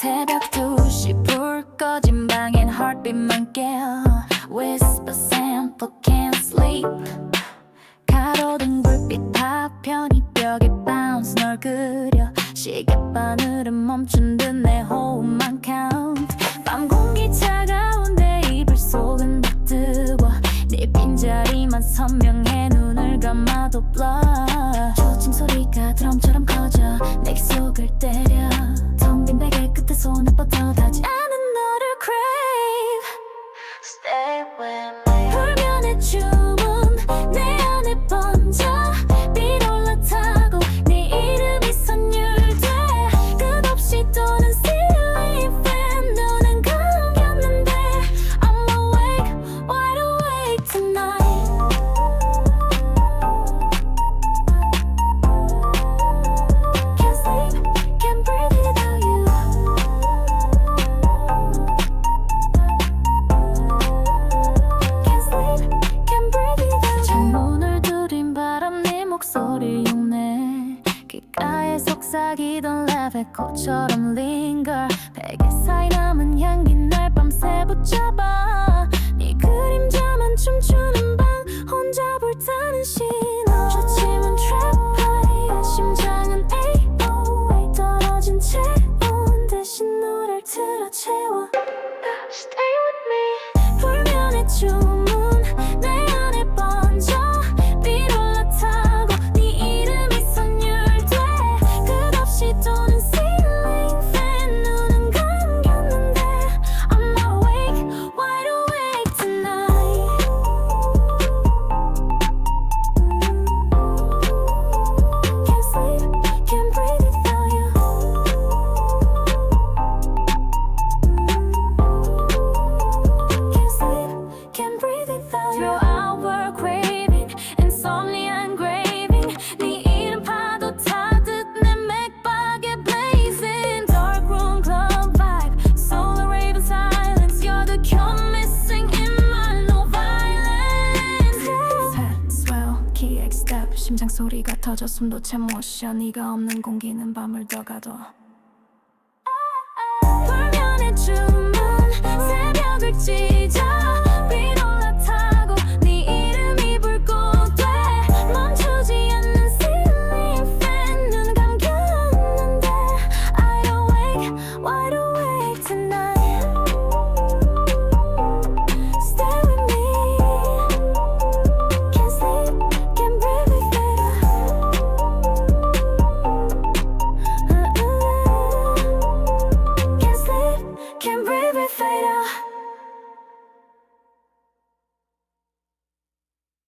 새벽 2시 불 꺼진 방엔 heartbeat만 깨어 Whisper sample can't sleep 가로등 불빛 파편이 벽에 bounce 널 그려 시계바늘은 멈춘 듯 내 호흡만 count. 밤 공기 차가운 데 이불 속은 다 뜨거 네 빈자리만 선명해 눈을 감아도 blur 조짐 소리가 드럼처럼 커져 내 속을 때려. 텅 빈 베개 끝에 손을 뻗어다지 않은 너를 crave. Stay with me 속삭이던 랩 에코처럼 linger 베개 사이 남은 향기 날 밤새 붙잡 심장 소리가 터져 숨도 채 못 쉬어. 네가 없는 공기는 밤을 더 가둬. 불면의 주문 새벽을 찢어